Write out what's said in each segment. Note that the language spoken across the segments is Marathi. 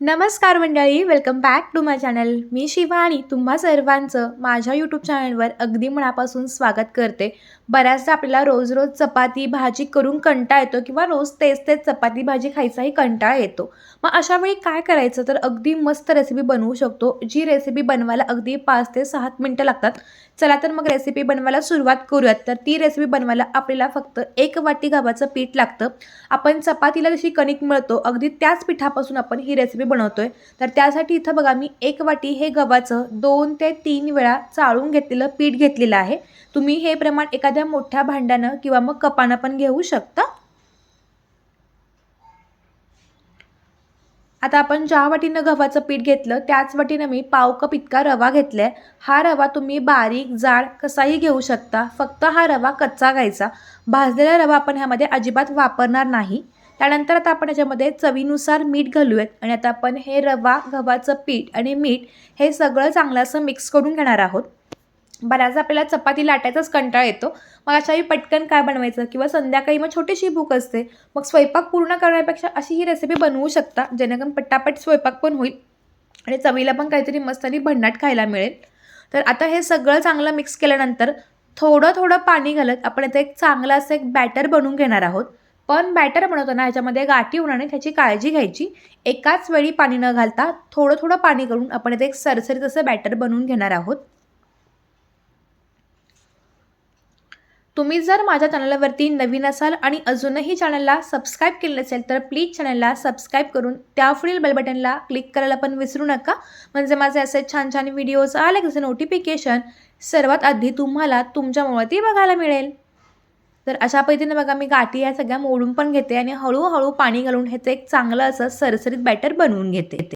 नमस्कार मंडळी welcome back to my channel मी शिवा आणि तुम्हा सर्वांचं माझ्या यूट्यूब चॅनलवर अगदी मनापासून स्वागत करते. बऱ्याचदा आपल्याला रोज रोज चपाती भाजी करून कंटाळा येतो किंवा रोज तेच तेच चपाती भाजी खायचाही कंटाळा येतो. मग अशा वेळी काय करायचं? तर अगदी मस्त रेसिपी बनवू शकतो जी रेसिपी बनवायला अगदी पाच ते सहा मिनटं लागतात. चला तर मग रेसिपी बनवायला सुरुवात करूयात. तर ती रेसिपी बनवायला आपल्याला फक्त एक वाटी गव्हाचं पीठ लागतं. आपण चपातीला जशी कणिक मिळतो अगदी त्याच पिठापासून आपण ही रेसिपी बनवतोय. तर त्यासाठी इथं बघा मी एक वाटी हे गव्हाचं दोन ते तीन वेळा चाळून घेतलेलं पीठ घेतलेलं आहे. तुम्ही हे प्रमाण एखाद्या मोठ्या भांड्यानं किंवा मग कपानं पण घेऊ शकता. आता आपण ज्या वाटीनं गव्हाचं पीठ घेतलं त्याच वाटीनं मी पाव कप इतका रवा घेतला आहे हा रवा तुम्ही बारीक जाड कसाही घेऊ शकता. फक्त हा रवा कच्चा घ्यायचा. भाजलेला रवा आपण ह्यामध्ये अजिबात वापरणार नाही. त्यानंतर आता आपण याच्यामध्ये चवीनुसार मीठ घालूयात. आणि आता आपण हे रवा गव्हाचं पीठ आणि मीठ हे सगळं चांगलं असं मिक्स करून घेणार आहोत. बऱ्याचदा आपल्याला चपाती लाटायचाच कंटाळा येतो. मग अशाही पटकन काय बनवायचं? किंवा संध्याकाळी मग छोटीशी भूक असते. मग स्वयंपाक पूर्ण करण्यापेक्षा अशी ही रेसिपी बनवू शकता जेणेकरून पट्टापट स्वयंपाक पण होईल आणि चवीला पण काहीतरी मस्त आणि भन्नाट खायला मिळेल. तर आता हे सगळं चांगलं मिक्स केल्यानंतर थोडं थोडं पाणी घालत आपण इथे एक चांगलं असं एक बॅटर बनवून घेणार आहोत. पण बॅटर बनवताना ह्याच्यामध्ये गाठी होणार नाही त्याची काळजी घ्यायची. एकाच वेळी पाणी न घालता थोडं थोडं पाणी करून आपण इथे एक सरसरीत असं बॅटर बनवून घेणार आहोत. तुम्ही जर माझ्या चॅनलवरती नवीन असाल आणि अजूनही चॅनलला सबस्क्राईब केलं नसेल तर प्लीज चॅनलला सबस्क्राईब करून त्यापुढील बेल बटनला क्लिक करायला पण विसरू नका. म्हणजे माझे असे छान छान व्हिडिओज आले त्याचं नोटिफिकेशन सर्वात आधी तुम्हाला तुमच्या मोबाईलती बघायला मिळेल. तर अशा पद्धतीने बघा मी गाठी या सगळ्या मोडून पण घेते आणि हळूहळू पाणी घालून ह्याचं एक चांगलं असं सरसरीत बॅटर बनवून घेते.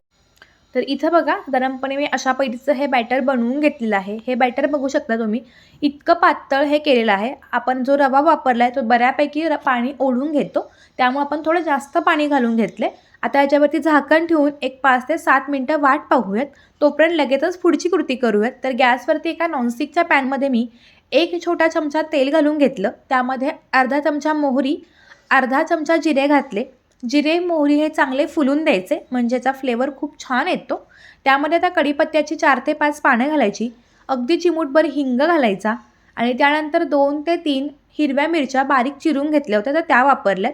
तर इथं बघा गरमपणे मी अशा पद्धतीचं हे बॅटर बनवून घेतलेलं आहे. हे बॅटर बघू शकता तुम्ही इतकं पातळ हे केलेलं आहे. आपण जो रवा वापरला आहे तो बऱ्यापैकी र पाणी ओढून घेतो. त्यामुळे आपण थोडं जास्त पाणी घालून घेतले. आता याच्यावरती झाकण ठेवून एक पाच ते सात मिनटं वाट पाहूयात. तोपर्यंत लगेचच पुढची कृती करूयात. तर गॅसवरती एका नॉनस्टिकच्या पॅनमध्ये मी एक छोटा चमचा तेल घालून घेतलं. त्यामध्ये अर्धा चमचा मोहरी अर्धा चमचा जिरे घातले. जिरे मोहरी हे चांगले फुलून द्यायचे म्हणजे याचा फ्लेवर खूप छान येतो. त्यामध्ये आता कढीपत्त्याची चार ते पाच पानं घालायची. अगदी चिमूटभर हिंग घालायचा. आणि त्यानंतर दोन ते तीन हिरव्या मिरच्या बारीक चिरून घेतल्या होत्या तर त्या वापरल्यात.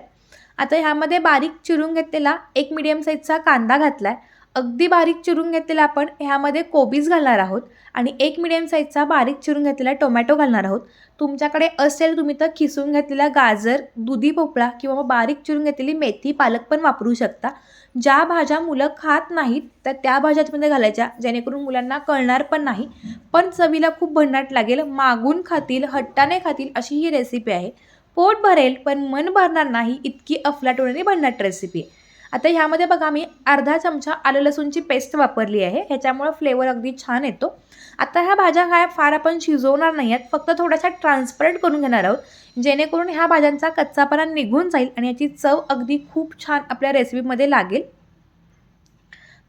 आता ह्यामध्ये बारीक चिरून घेतलेला एक मिडियम साईजचा कांदा घातला आहे अगदी बारीक चिरून घेतलेला आपण ह्यामध्ये कोबीज घालणार आहोत आणि एक मिडियम साईजचा बारीक चिरून घेतलेला टोमॅटो घालणार आहोत. तुमच्याकडे असेल तुम्ही तर खिसून घेतलेला गाजर दुधी भोपळा किंवा बारीक चिरून घेतलेली मेथी पालक पण वापरू शकता. ज्या भाज्या मुलं खात नाहीत तर त्या भाज्यामध्ये घालायच्या जेणेकरून मुलांना कळणार पण नाही. पण चवीला खूप भन्नाट लागेल मागून खातील हट्टाने खातील अशी ही रेसिपी आहे. पोट भरेल पण मन भरणार नाही इतकी अफलाटोळीने भन्नाट रेसिपी आहे. आता ह्यामध्ये बघा मी अर्धा चमचा आलं लसूणची पेस्ट वापरली आहे. ह्याच्यामुळं फ्लेवर अगदी छान येतो. आता ह्या भाज्या काय फार आपण शिजवणार नाही आहेत फक्त थोड्याशा ट्रान्सपरंट करून घेणार आहोत. जेणेकरून ह्या भाज्यांचा कच्चापणा निघून जाईल आणि याची चव अगदी खूप छान आपल्या रेसिपीमध्ये लागेल.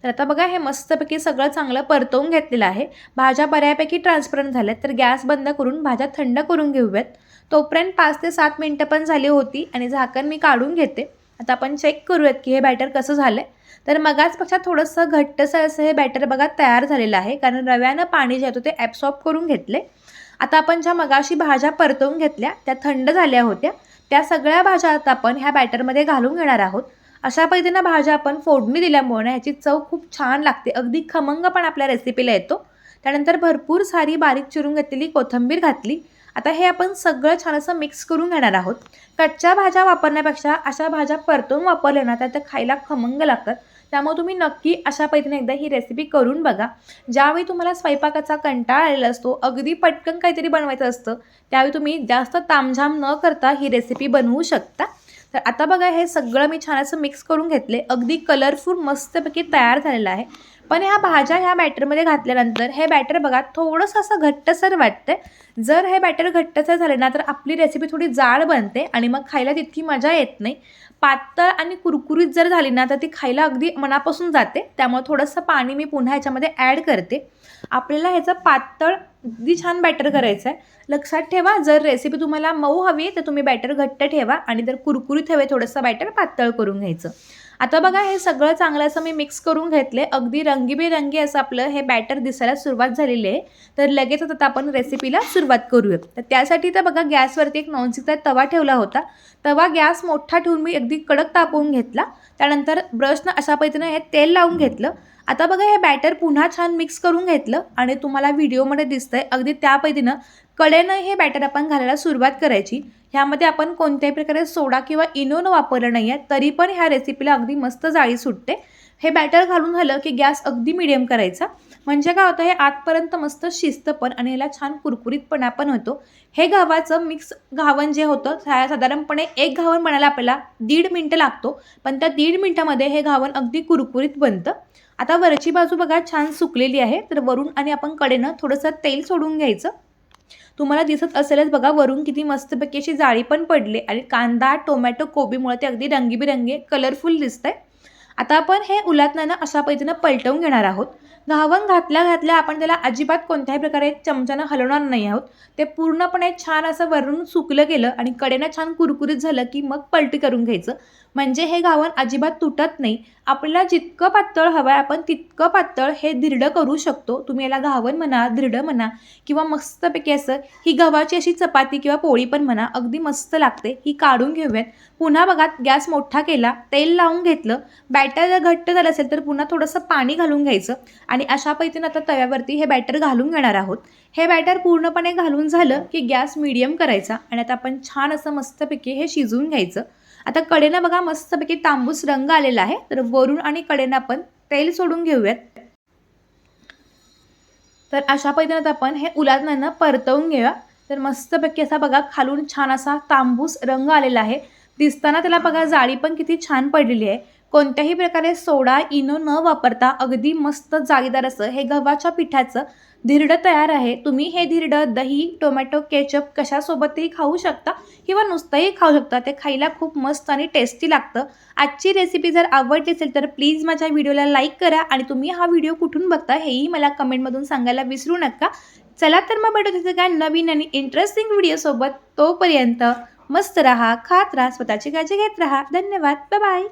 तर आता बघा हे मस्तपैकी सगळं चांगलं परतवून घेतलेलं आहे. भाज्या बऱ्यापैकी ट्रान्सपरंट झाल्यात तर गॅस बंद करून भाज्या थंड करून घेऊयात. तोपर्यंत पाच ते सात मिनटं पण झाली होती आणि झाकण मी काढून घेते. आता आपण चेक करूयात की हे बॅटर कसं झालं आहे तर मगाचपेक्षा थोडंसं घट्टसं असं हे बॅटर बघा तयार झालेलं आहे. कारण रव्यानं पाणी जे होतं ते ॲब्सॉर्ब करून घेतले आता आपण ज्या मगाशी भाज्या परतवून घेतल्या त्या थंड झाल्या होत्या. त्या सगळ्या भाज्या आता आपण ह्या बॅटरमध्ये घालून घेणार आहोत. अशा पद्धतीनं भाज्या आपण फोडणी दिल्यामुळे ह्याची चव खूप छान लागते. अगदी खमंग पण आपल्या रेसिपीला येतो. त्यानंतर भरपूर सारी बारीक चिरून घेतलेली कोथिंबीर घातली. आता हे आपण सगळं छान असं मिक्स करून घेणार आहोत. कच्च्या भाज्या वापरण्यापेक्षा अशा भाज्या परतून वापरल्या ना त्या खायला खमंग लागतात. त्यामुळे तुम्ही नक्की अशा पद्धतीने एकदा ही रेसिपी करून बघा. ज्यावेळी तुम्हाला स्वयंपाकाचा कंटाळा आलेला असतो अगदी पटकन काहीतरी बनवायचं असतं त्यावेळी तुम्ही जास्त तामझाम न करता ही रेसिपी बनवू शकता. तर आता बघा हे सगळं मी छान असं मिक्स करून घेतले अगदी कलरफुल मस्तपैकी तयार झालेलं आहे. पण ह्या भाज्या ह्या बॅटरमध्ये घातल्यानंतर हे बॅटर बघा थोडंसं असं घट्टसर वाटतं जर हे बॅटर घट्टसर झाले ना तर आपली रेसिपी थोडी जाड बनते आणि मग खायला तितकी मजा येत नाही. पातळ आणि कुरकुरीत जर झाली ना तर ती खायला अगदी मनापासून जाते. त्यामुळे थोडंसं पाणी मी पुन्हा ह्याच्यामध्ये ॲड करते. आपल्याला ह्याचं पातळ अगदी छान बॅटर करायचं आहे लक्षात ठेवा जर रेसिपी तुम्हाला मऊ हवी तर तुम्ही बॅटर घट्ट ठेवा आणि जर कुरकुरीत हवे थोडंसं बॅटर पातळ करून घ्यायचं. आता बघा हे सगळं चांगलं असं मी मिक्स करून घेतले अगदी रंगीबेरंगी असं आपलं हे बॅटर दिसायला सुरुवात झालेली आहे. तर लगेचच आता आपण रेसिपीला सुरुवात करूया तर त्यासाठी तर बघा गॅसवरती एक नॉनस्टिकचा तवा ठेवला होता. तवा गॅस मोठा ठेवून मी अगदी कडक तापवून घेतला. त्यानंतर ब्रशनं अशा पद्धतीनं हे तेल लावून घेतलं. आता बघा हे बॅटर पुन्हा छान मिक्स करून घेतलं आणि तुम्हाला व्हिडिओमध्ये दिसतंय. अगदी त्या पद्धतीनं कडेनं हे बॅटर आपण घालायला सुरुवात करायची. ह्यामध्ये आपण कोणत्याही प्रकारे सोडा किंवा इनोन वापरलं नाही आहे तरी पण ह्या रेसिपीला अगदी मस्त जाळी सुटते. हे बॅटर घालून झालं की गॅस अगदी मिडियम करायचा. म्हणजे काय होतं हे आतपर्यंत मस्त शिस्त पण आणि याला छान कुरकुरीतपणा पण होतो. हे गव्हाचं मिक्स घावण जे होतं सा- साधारणपणे एक घावण बनायला आपल्याला दीड मिनटं लागतो. पण त्या दीड मिनटामध्ये हे घावण अगदी कुरकुरीत बनतं. आता वरची बाजू बघा छान सुकलेली आहे. तर वरून आणि आपण कडेनं थोडंसं तेल सोडून घ्यायचं. तुम्हाला दिसत असेलच बघा वरून किती मस्तपैकी अशी जाळी पण पडली आणि कांदा टोमॅटो कोबीमुळे ते अगदी रंगीबिरंगी कलरफुल दिसतंय. आता आपण हे उलातनानं अशा पद्धतीनं पलटवून घेणार आहोत. घावन घातल्या घातल्या आपण त्याला अजिबात कोणत्याही प्रकारे चमच्यानं हलवणार नाही आहोत. ते पूर्णपणे छान असं वरून सुकलं गेलं आणि कडेनं छान कुरकुरीत झालं की मग पलटी करून घ्यायचं. म्हणजे हे घावण अजिबात तुटत नाही. आपल्याला जितकं पातळ हवं आहे आपण तितकं पातळ हे धिरडं करू शकतो. तुम्ही याला घावण म्हणा धिरडं म्हणा किंवा मस्तपैकी असं ही गव्हाची अशी चपाती किंवा पोळी पण म्हणा अगदी मस्त लागते. ही काढून घेऊयात. पुन्हा बघा गॅस मोठा केला तेल लावून घेतलं. बॅटर जर घट्ट झालं असेल तर पुन्हा थोडंसं पाणी घालून घ्यायचं. आणि अशा पद्धतीनं आता तव्यावरती हे बॅटर घालून घेणार आहोत. हे बॅटर पूर्णपणे घालून झालं की गॅस मिडियम करायचा. आणि आता आपण छान असं मस्तपैकी हे शिजवून घ्यायचं. आता कडेनं बघा मस्तपैकी तांबूस रंग आलेला आहे. तर वरून आणि कडेनं आपण तेल सोडून घेऊयात. तर अशा पद्धतीनं आपण हे उलातनानं परतवून घेऊया. तर मस्तपैकी असा बघा खालून छान असा तांबूस रंग आलेला आहे. दिसताना त्याला बघा जाळी पण किती छान पडलेली आहे. कोणत्याही प्रकारे सोडा इनो न वापरता अगदी मस्त जाळीदार असं हे गव्हाच्या पिठाचं धिरडं तयार आहे. तुम्ही हे धिरडं दही टोमॅटो केचप कशासोबतही खाऊ शकता किंवा नुसतंही खाऊ शकता. ते खायला खूप मस्त आणि टेस्टी लागतं. आजची रेसिपी जर आवडली असेल तर प्लीज माझ्या व्हिडिओला लाईक करा आणि तुम्ही हा व्हिडिओ कुठून बघता हेही मला कमेंटमधून सांगायला विसरू नका. चला तर मग भेटू तिथे काय नवीन आणि इंटरेस्टिंग व्हिडिओसोबत तोपर्यंत मस्त राहा खात राहा स्वतःची काळजी घेत राहा. धन्यवाद. बाय